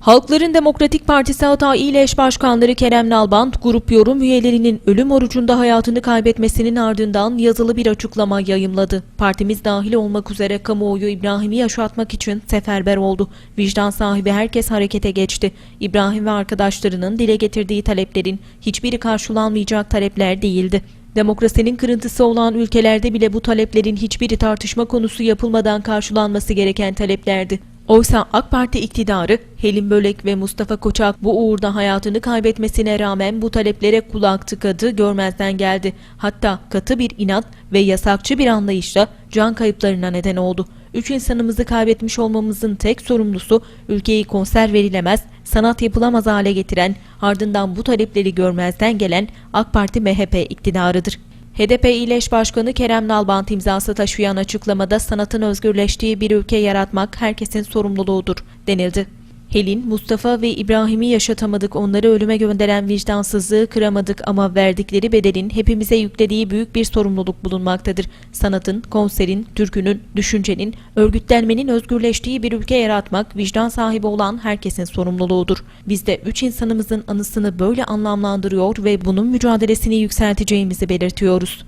Halkların Demokratik Partisi Hatay İl Eş Başkanları Kerem Nalbant, grup yorum üyelerinin ölüm orucunda hayatını kaybetmesinin ardından yazılı bir açıklama yayımladı. Partimiz dahil olmak üzere kamuoyu İbrahim'i yaşatmak için seferber oldu. Vicdan sahibi herkes harekete geçti. İbrahim ve arkadaşlarının dile getirdiği taleplerin hiçbiri karşılanmayacak talepler değildi. Demokrasinin kırıntısı olan ülkelerde bile bu taleplerin hiçbiri tartışma konusu yapılmadan karşılanması gereken taleplerdi. Oysa AK Parti iktidarı Helin Bölek ve Mustafa Koçak bu uğurda hayatını kaybetmesine rağmen bu taleplere kulak tıkadı, görmezden geldi. Hatta katı bir inat ve yasakçı bir anlayışla can kayıplarına neden oldu. Üç insanımızı kaybetmiş olmamızın tek sorumlusu ülkeyi konser verilemez, sanat yapılamaz hale getiren, ardından bu talepleri görmezden gelen AK Parti MHP iktidarıdır. HDP İl Eş Başkanı Kerem Nalbant imzası taşıyan açıklamada sanatın özgürleştiği bir ülke yaratmak herkesin sorumluluğudur denildi. Helin, Mustafa ve İbrahim'i yaşatamadık, onları ölüme gönderen vicdansızlığı kıramadık ama verdikleri bedelin hepimize yüklediği büyük bir sorumluluk bulunmaktadır. Sanatın, konserin, türkünün, düşüncenin, örgütlenmenin özgürleştiği bir ülke yaratmak vicdan sahibi olan herkesin sorumluluğudur. Biz de üç insanımızın anısını böyle anlamlandırıyor ve bunun mücadelesini yükselteceğimizi belirtiyoruz.